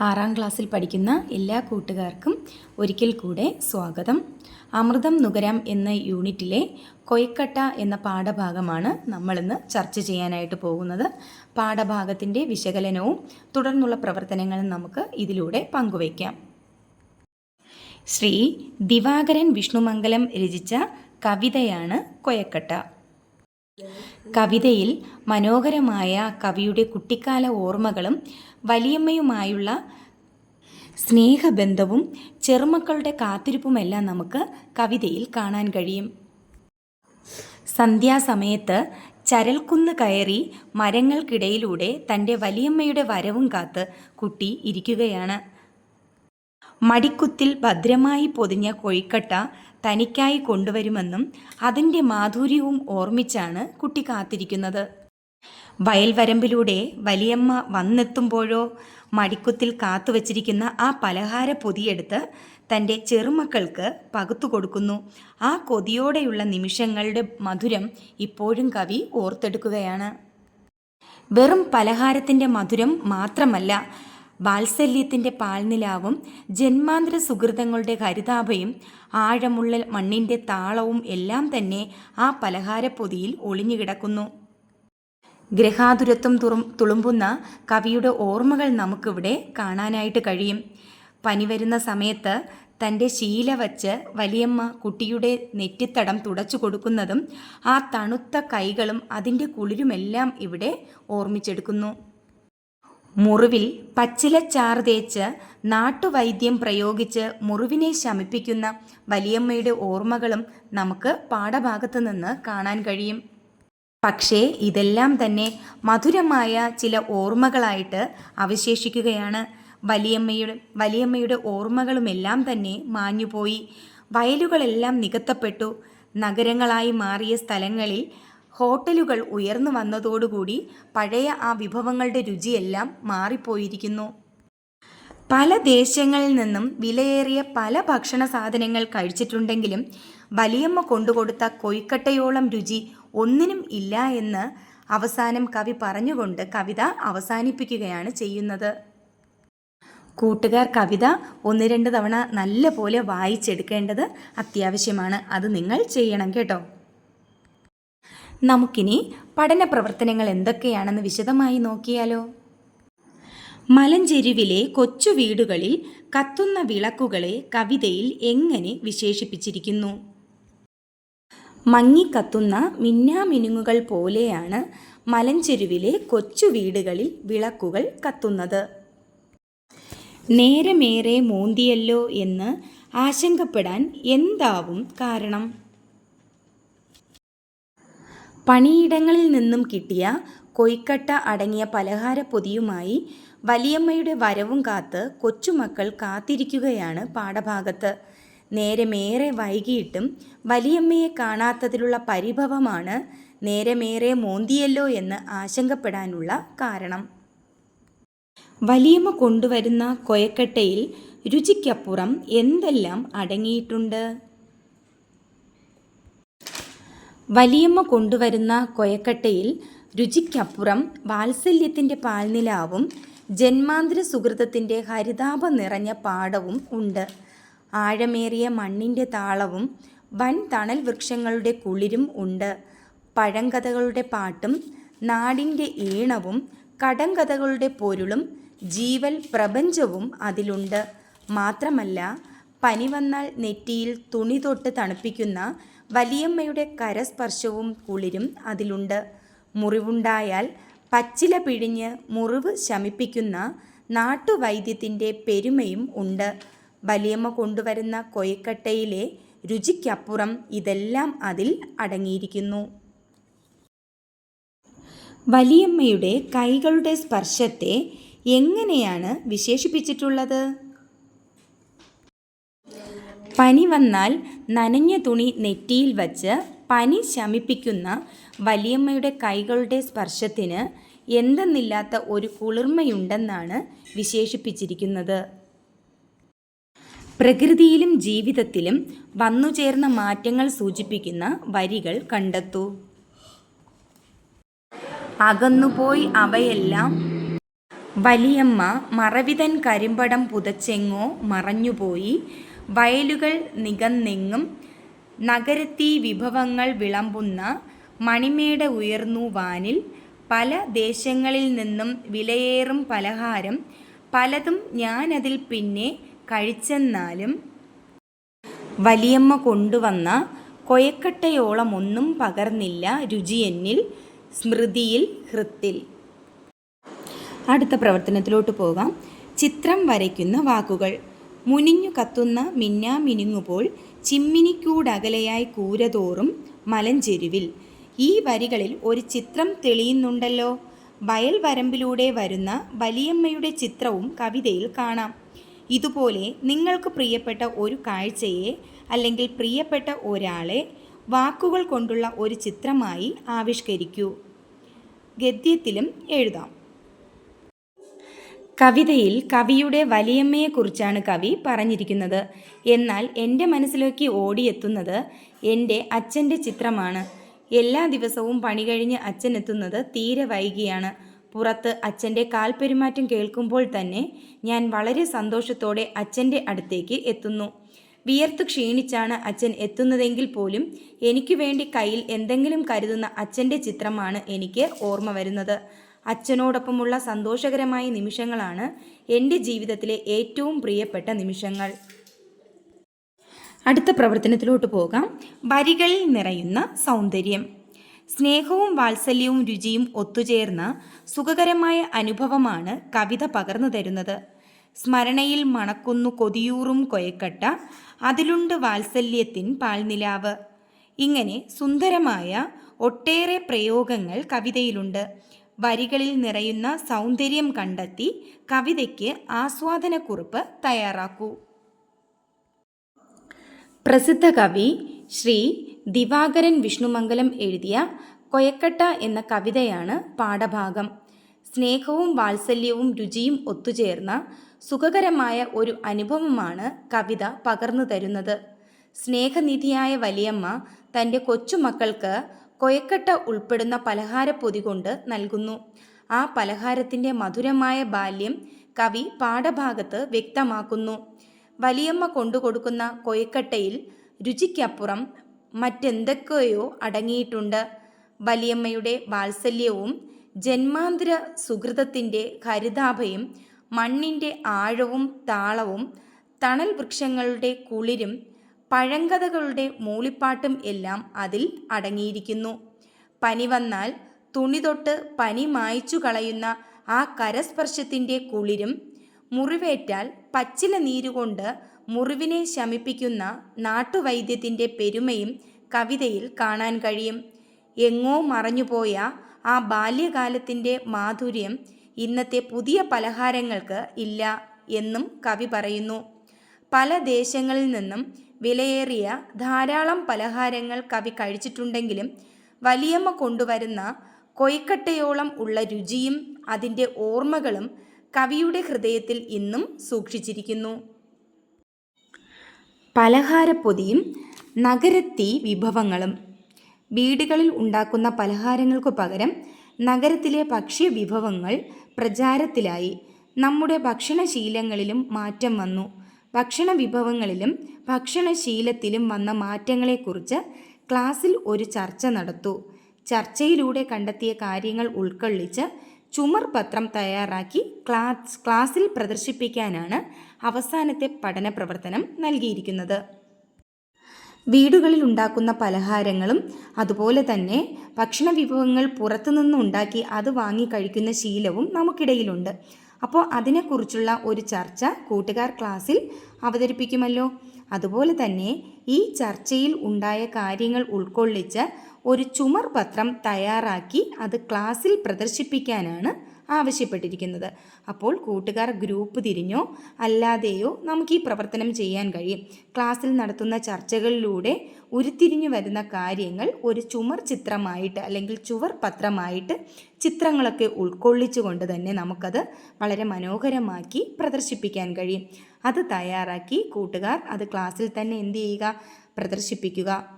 ആറാം ക്ലാസ്സിൽ പഠിക്കുന്ന എല്ലാ കൂട്ടുകാർക്കും ഒരിക്കൽ കൂടെ സ്വാഗതം. അമൃതം നുകരാം എന്ന യൂണിറ്റിലെ കൊയ്ക്കട്ട എന്ന പാഠഭാഗമാണ് നമ്മളിന്ന് ചർച്ച ചെയ്യാനായിട്ട് പോകുന്നത്. പാഠഭാഗത്തിന്റെ വിശകലനവും തുടർന്നുള്ള പ്രവർത്തനങ്ങളും നമുക്ക് ഇതിലൂടെ പങ്കുവയ്ക്കാം. ശ്രീ ദിവാകരൻ വിഷ്ണുമംഗലം രചിച്ച കവിതയാണ് കൊയക്കട്ട. കവിതയിൽ മനോഹരമായ കവിയുടെ കുട്ടിക്കാല ഓർമ്മകളും വലിയമ്മയുമായുള്ള സ്നേഹബന്ധവും ചെറുമക്കളുടെ കാത്തിരിപ്പുമെല്ലാം നമുക്ക് കവിതയിൽ കാണാൻ കഴിയും. സന്ധ്യാസമയത്ത് ചരൽക്കുന്ന് കയറി മരങ്ങൾക്കിടയിലൂടെ തന്റെ വലിയമ്മയുടെ വരവും കാത്ത് കുട്ടി ഇരിക്കുകയാണ്. മടിക്കുത്തിൽ ഭദ്രമായി പൊതിഞ്ഞ കൊഴിക്കട്ട തനിക്കായി കൊണ്ടുവരുമെന്നും അതിന്റെ മാധുര്യവും ഓർമ്മിച്ചാണ് കുട്ടി കാത്തിരിക്കുന്നത്. വയൽവരമ്പിലൂടെ വലിയമ്മ വന്നെത്തുമ്പോഴോ മടിക്കുത്തിൽ കാത്തുവച്ചിരിക്കുന്ന ആ പലഹാര പൊതിയെടുത്ത് തന്റെ ചെറുമക്കൾക്ക് പകുത്തു കൊടുക്കുന്നു. ആ കൊതിയോടെയുള്ള നിമിഷങ്ങളുടെ മധുരം ഇപ്പോഴും കവി ഓർത്തെടുക്കുകയാണ്. വെറും പലഹാരത്തിന്റെ മധുരം മാത്രമല്ല വാത്സല്യത്തിന്റെ പാൽനിലാവും ജന്മാന്തര സുഹൃതങ്ങളുടെ ഹരിതാഭയും ആഴമുള്ള മണ്ണിന്റെ താളവും എല്ലാം തന്നെ ആ പലഹാരപ്പൊതിയിൽ ഒളിഞ്ഞുകിടക്കുന്നു. ഗ്രഹാതുരത്വം തുറ തുളുമ്പുന്ന കവിയുടെ ഓർമ്മകൾ നമുക്കിവിടെ കാണാനായിട്ട് കഴിയും. പനി വരുന്ന സമയത്ത് തന്റെ ശീല വച്ച് വലിയമ്മ കുട്ടിയുടെ നെറ്റിത്തടം തുടച്ചു കൊടുക്കുന്നതും ആ തണുത്ത കൈകളും അതിന്റെ കുളിരുമെല്ലാം ഇവിടെ ഓർമ്മിച്ചെടുക്കുന്നു. മുറിവിൽ പച്ചിലച്ചാറ് തേച്ച് നാട്ടുവൈദ്യം പ്രയോഗിച്ച് മുറിവിനെ ശമിപ്പിക്കുന്ന വലിയമ്മയുടെ ഓർമ്മകളും നമുക്ക് പാഠഭാഗത്ത് നിന്ന് കാണാൻ കഴിയും. പക്ഷേ ഇതെല്ലാം തന്നെ മധുരമായ ചില ഓർമ്മകളായിട്ട് അവശേഷിക്കുകയാണ്. വലിയമ്മയുടെ വലിയമ്മയുടെ ഓർമ്മകളുമെല്ലാം തന്നെ മാഞ്ഞുപോയി. വയലുകളെല്ലാം നികത്തപ്പെട്ടു. നഗരങ്ങളായി മാറിയ സ്ഥലങ്ങളിൽ ഹോട്ടലുകൾ ഉയർന്നു വന്നതോടുകൂടി പഴയ ആ വിഭവങ്ങളുടെ രുചിയെല്ലാം മാറിപ്പോയിരിക്കുന്നു. പല ദേശങ്ങളിൽ നിന്നും വിലയേറിയ പല ഭക്ഷണ സാധനങ്ങൾ കഴിച്ചിട്ടുണ്ടെങ്കിലും വലിയമ്മ കൊണ്ടുകൊടുത്ത കൊയ്ക്കട്ടയോളം രുചി ഒന്നിനും ഇല്ല എന്ന് അവസാനം കവി പറഞ്ഞുകൊണ്ട് കവിത അവസാനിപ്പിക്കുകയാണ് ചെയ്യുന്നത്. കൂട്ടുകാർ കവിത ഒന്ന് രണ്ട് തവണ നല്ല പോലെ വായിച്ചെടുക്കേണ്ടത് അത്യാവശ്യമാണ്. അത് നിങ്ങൾ ചെയ്യണം കേട്ടോ. നമുക്കിനി പഠന പ്രവർത്തനങ്ങൾ എന്തൊക്കെയാണെന്ന് വിശദമായി നോക്കിയാലോ. മലഞ്ചെരുവിലെ കൊച്ചു വീടുകളിൽ കത്തുന്ന വിളക്കുകളെ കവിതയിൽ എങ്ങനെ വിശേഷിപ്പിച്ചിരിക്കുന്നു. മങ്ങിക്കത്തുന്ന മിന്നാമിനുങ്ങുകൾ പോലെയാണ് മലഞ്ചെരുവിലെ കൊച്ചു വീടുകളിൽ വിളക്കുകൾ കത്തുന്നത്. നേരമേറെ മൂന്തിയല്ലോ എന്ന് ആശങ്കപ്പെടാൻ എന്താവും കാരണം? പണിയിടങ്ങളിൽ നിന്നും കിട്ടിയ കൊയ്ക്കട്ട അടങ്ങിയ പലഹാര പൊതിയുമായി വലിയമ്മയുടെ വരവും കാത്ത് കൊച്ചുമക്കൾ കാത്തിരിക്കുകയാണ് പാഠഭാഗത്ത്. നേരമേറെ വൈകിയിട്ടും വലിയമ്മയെ കാണാത്തതിലുള്ള പരിഭവമാണ് നേരമേറെ മോന്തിയല്ലോ എന്ന് ആശങ്കപ്പെടാനുള്ള കാരണം. വലിയമ്മ കൊണ്ടുവരുന്ന കൊയക്കട്ടയിൽ രുചിക്കപ്പുറം എന്തെല്ലാം അടങ്ങിയിട്ടുണ്ട്? വലിയമ്മ കൊണ്ടുവരുന്ന കൊയക്കട്ടയിൽ രുചിക്കപ്പുറം വാത്സല്യത്തിന്റെ പാൽനിലാവും ജന്മാന്തര സുഹൃതത്തിന്റെ ഹരിതാപ നിറഞ്ഞ പാടവും ഉണ്ട്. ആഴമേറിയ മണ്ണിന്റെ താളവും വൻ തണൽ വൃക്ഷങ്ങളുടെ കുളിരും ഉണ്ട്. പഴങ്കഥകളുടെ പാട്ടും നാടിന്റെ ഈണവും കടങ്കഥകളുടെ പൊരുളും ജീവൽ പ്രപഞ്ചവും അതിലുണ്ട്. മാത്രമല്ല പനി വന്നാൽ നെറ്റിയിൽ തുണി തൊട്ട് തണുപ്പിക്കുന്ന വലിയമ്മയുടെ കരസ്പർശവും കുളിരും അതിലുണ്ട്. മുറിവുണ്ടായാൽ പച്ചില പിഴിഞ്ഞ് മുറിവ് ശമിപ്പിക്കുന്ന നാട്ടുവൈദ്യത്തിന്റെ പെരുമയും ഉണ്ട്. വലിയമ്മ കൊണ്ടുവരുന്ന കൊയ്ക്കട്ടയിലെ രുചിക്കപ്പുറം ഇതെല്ലാം അതിൽ അടങ്ങിയിരിക്കുന്നു. വലിയമ്മയുടെ കൈകളുടെ സ്പർശത്തെ എങ്ങനെയാണ് വിശേഷിപ്പിച്ചിട്ടുള്ളത്? പനി വന്നാൽ നനഞ്ഞ തുണി നെറ്റിയിൽ വച്ച് പനി ശമിപ്പിക്കുന്ന വലിയമ്മയുടെ കൈകളുടെ സ്പർശത്തിന് എന്തെന്നില്ലാത്ത ഒരു കുളിർമയുണ്ടെന്നാണ് വിശേഷിപ്പിച്ചിരിക്കുന്നത്. പ്രകൃതിയിലും ജീവിതത്തിലും വന്നുചേർന്ന മാറ്റങ്ങൾ സൂചിപ്പിക്കുന്ന വരികൾ കണ്ടെത്തൂ. അകന്നുപോയി അവയെല്ലാം വലിയമ്മ മറവിതൻ കരിമ്പടം പുതച്ചെങ്ങോ മറഞ്ഞുപോയി. വയലുകൾ നികന്നെങ്ങും നഗരത്തീ വിഭവങ്ങൾ വിളമ്പുന്ന മണിമേട ഉയർന്നു വാനിൽ പല ദേശങ്ങളിൽ നിന്നും വിലയേറും പലഹാരം പലതും ഞാനതിൽ പിന്നെ കഴിച്ചെന്നാലും വലിയമ്മ കൊണ്ടുവന്ന കൊയക്കട്ടയോളമൊന്നും പകർന്നില്ല രുചിയെന്നിൽ സ്മൃതിയിൽ ഹൃത്തിൽ. അടുത്ത പ്രവർത്തനത്തിലോട്ട് പോകാം. ചിത്രം വരയ്ക്കുന്ന വാക്കുകൾ. മുനിഞ്ഞു കത്തുന്ന മിന്നാമിനുങ്ങുപോൾ ചിമ്മിനിക്കൂടകലയായി കൂരതോറും മലഞ്ചെരുവിൽ. ഈ വരികളിൽ ഒരു ചിത്രം തെളിയുന്നുണ്ടല്ലോ. വയൽ വരമ്പിലൂടെ വരുന്ന വലിയമ്മയുടെ ചിത്രവും കവിതയിൽ കാണാം. ഇതുപോലെ നിങ്ങൾക്ക് പ്രിയപ്പെട്ട ഒരു കാഴ്ചയെ അല്ലെങ്കിൽ പ്രിയപ്പെട്ട ഒരാളെ വാക്കുകൾ കൊണ്ടുള്ള ഒരു ചിത്രമായി ആവിഷ്കരിക്കൂ. ഗദ്യത്തിലും എഴുതാം. കവിതയിൽ കവിയുടെ വലിയമ്മയെക്കുറിച്ചാണ് കവി പറഞ്ഞിരിക്കുന്നത്. എന്നാൽ എന്റെ മനസ്സിലേക്ക് ഓടിയെത്തുന്നത് എന്റെ അച്ഛന്റെ ചിത്രമാണ്. എല്ലാ ദിവസവും പണി കഴിഞ്ഞ് അച്ഛൻ എത്തുന്നത് തീരെ വൈകിയാണ്. പുറത്ത് അച്ഛന്റെ കാൽപ്പെരുമാറ്റം കേൾക്കുമ്പോൾ തന്നെ ഞാൻ വളരെ സന്തോഷത്തോടെ അച്ഛന്റെ അടുത്തേക്ക് എത്തുന്നു. വിയർത്ത് ക്ഷീണിച്ചാണ് അച്ഛൻ എത്തുന്നതെങ്കിൽ പോലും എനിക്ക് വേണ്ടി കയ്യിൽ എന്തെങ്കിലും കരുതുന്ന അച്ഛന്റെ ചിത്രമാണ് എനിക്ക് ഓർമ്മ വരുന്നത്. അച്ഛനോടൊപ്പമുള്ള സന്തോഷകരമായ നിമിഷങ്ങളാണ് എന്റെ ജീവിതത്തിലെ ഏറ്റവും പ്രിയപ്പെട്ട നിമിഷങ്ങൾ. അടുത്ത പ്രവർത്തനത്തിലോട്ട് പോകാം. വരികളിൽ നിറയുന്ന സൗന്ദര്യം. സ്നേഹവും വാത്സല്യവും രുചിയും ഒത്തുചേർന്ന സുഖകരമായ അനുഭവമാണ് കവിത പകർന്നു തരുന്നത്. സ്മരണയിൽ മണക്കുന്നു കൊതിയൂറും കൊയക്കട്ട അതിലുണ്ട് വാത്സല്യത്തിൻ പാൽനിലാവ്. ഇങ്ങനെ സുന്ദരമായ ഒട്ടേറെ പ്രയോഗങ്ങൾ കവിതയിലുണ്ട്. വരികളിൽ നിറയുന്ന സൗന്ദര്യം കണ്ടെത്തി കവിതയ്ക്ക് ആസ്വാദനക്കുറിപ്പ് തയ്യാറാക്കൂ. പ്രസിദ്ധ കവി ശ്രീ ദിവാകരൻ വിഷ്ണുമംഗലം എഴുതിയ കൊയക്കട്ട എന്ന കവിതയാണ് പാഠഭാഗം. സ്നേഹവും വാത്സല്യവും രുചിയും ഒത്തുചേർന്ന സുഖകരമായ ഒരു അനുഭവമാണ് കവിത പകർന്നു തരുന്നത്. സ്നേഹനിധിയായ വലിയമ്മ തന്റെ കൊച്ചുമക്കൾക്ക് കൊയക്കട്ട ഉൾപ്പെടുന്ന പലഹാരപ്പൊതി കൊണ്ട് നൽകുന്നു. ആ പലഹാരത്തിന്റെ മധുരമായ ബാല്യം കവി പാഠഭാഗത്ത് വ്യക്തമാക്കുന്നു. വലിയമ്മ കൊണ്ടുകൊടുക്കുന്ന കൊയക്കട്ടയിൽ രുചിക്കപ്പുറം മറ്റെന്തൊക്കെയോ അടങ്ങിയിട്ടുണ്ട്. വലിയമ്മയുടെ വാത്സല്യവും ജന്മാന്തര സുഹൃതത്തിന്റെ ഹരിതാഭയും മണ്ണിന്റെ ആഴവും താളവും തണൽ വൃക്ഷങ്ങളുടെ കുളിരും പഴങ്കഥകളുടെ മൂളിപ്പാട്ടും എല്ലാം അതിൽ അടങ്ങിയിരിക്കുന്നു. പനി വന്നാൽ തുണി തൊട്ട് പനി മായ്ച്ചു കളയുന്ന ആ കരസ്പർശത്തിന്റെ കുളിരും മുറിവേറ്റാൽ പച്ചില നീരുകൊണ്ട് മുറിവിനെ ശമിപ്പിക്കുന്ന നാട്ടുവൈദ്യത്തിന്റെ പെരുമയും കവിതയിൽ കാണാൻ കഴിയും. എങ്ങോ മറഞ്ഞുപോയ ആ ബാല്യകാലത്തിന്റെ മാധുര്യം ഇന്നത്തെ പുതിയ പലഹാരങ്ങൾക്ക് ഇല്ല എന്നും കവി പറയുന്നു. പല ദേശങ്ങളിൽ നിന്നും വിലയേറിയ ധാരാളം പലഹാരങ്ങൾ കവി കഴിച്ചിട്ടുണ്ടെങ്കിലും വലിയമ്മ കൊണ്ടുവരുന്ന കൊയ്ക്കട്ടയോളം ഉള്ള രുചിയും അതിന്റെ ഓർമ്മകളും കവിയുടെ ഹൃദയത്തിൽ ഇന്നും സൂക്ഷിച്ചിരിക്കുന്നു. പലഹാരപ്പൊതിയും നഗരത്തീ വിഭവങ്ങളും. വീടുകളിൽ ഉണ്ടാക്കുന്ന പലഹാരങ്ങൾക്കു പകരം നഗരത്തിലെ ഭക്ഷ്യ വിഭവങ്ങൾ പ്രചാരത്തിലായി. നമ്മുടെ ഭക്ഷണശീലങ്ങളിലും മാറ്റം വന്നു. ഭക്ഷണ വിഭവങ്ങളിലും ഭക്ഷണശീലത്തിലും വന്ന മാറ്റങ്ങളെക്കുറിച്ച് ക്ലാസ്സിൽ ഒരു ചർച്ച നടത്തു. ചർച്ചയിലൂടെ കണ്ടെത്തിയ കാര്യങ്ങൾ ഉൾക്കൊള്ളിച്ച് ചുമർ പത്രം തയ്യാറാക്കി ക്ലാസ് ക്ലാസ്സിൽ പ്രദർശിപ്പിക്കാനാണ് അവസാനത്തെ പഠന പ്രവർത്തനം നൽകിയിരിക്കുന്നത്. വീടുകളിൽ ഉണ്ടാക്കുന്ന പലഹാരങ്ങളും അതുപോലെ തന്നെ ഭക്ഷണ വിഭവങ്ങൾ പുറത്തുനിന്ന് ഉണ്ടാക്കി അത് വാങ്ങി കഴിക്കുന്ന ശീലവും നമുക്കിടയിലുണ്ട്. അപ്പോൾ അതിനെക്കുറിച്ചുള്ള ഒരു ചർച്ച കൂട്ടുകാർ ക്ലാസ്സിൽ അവതരിപ്പിക്കുമല്ലോ. അതുപോലെ തന്നെ ഈ ചർച്ചയിൽ ഉണ്ടായ കാര്യങ്ങൾ ഉൾക്കൊള്ളിച്ച് ഒരു ചുമർ പത്രം തയ്യാറാക്കി അത് ക്ലാസ്സിൽ പ്രദർശിപ്പിക്കാനാണ് ആവശ്യപ്പെട്ടിരിക്കുന്നത്. അപ്പോൾ കൂട്ടുകാർ ഗ്രൂപ്പ് തിരിഞ്ഞോ അല്ലാതെയോ നമുക്ക് ഈ പ്രവർത്തനം ചെയ്യാൻ കഴിയും. ക്ലാസ്സിൽ നടത്തുന്ന ചർച്ചകളിലൂടെ ഉരുത്തിരിഞ്ഞു വരുന്ന കാര്യങ്ങൾ ഒരു ചുമർ ചിത്രമായിട്ട് അല്ലെങ്കിൽ ചുവർ പത്രമായിട്ട് ചിത്രങ്ങളൊക്കെ ഉൾക്കൊള്ളിച്ചുകൊണ്ട് തന്നെ നമുക്കത് വളരെ മനോഹരമാക്കി പ്രദർശിപ്പിക്കാൻ കഴിയും. അത് തയ്യാറാക്കി കൂട്ടുകാർ അത് ക്ലാസ്സിൽ തന്നെ എന്ത് ചെയ്യുക? പ്രദർശിപ്പിക്കുക.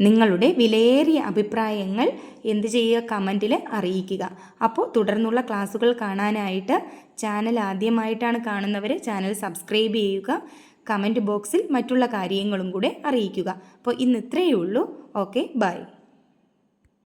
നിങ്ങളുടെ വിലയേറിയ അഭിപ്രായങ്ങൾ എന്ത് ചെയ്യുക? കമന്റിൽ അറിയിക്കുക. അപ്പോൾ തുടർന്നുള്ള ക്ലാസ്സുകൾ കാണാനായിട്ട് ചാനൽ ആദ്യമായിട്ടാണ് കാണുന്നവർ ചാനൽ സബ്സ്ക്രൈബ് ചെയ്യുക. കമന്റ് ബോക്സിൽ മറ്റുള്ള കാര്യങ്ങളും കൂടെ അറിയിക്കുക. അപ്പോൾ ഇന്ന് ഇത്രയേ ഉള്ളൂ. Okay bye.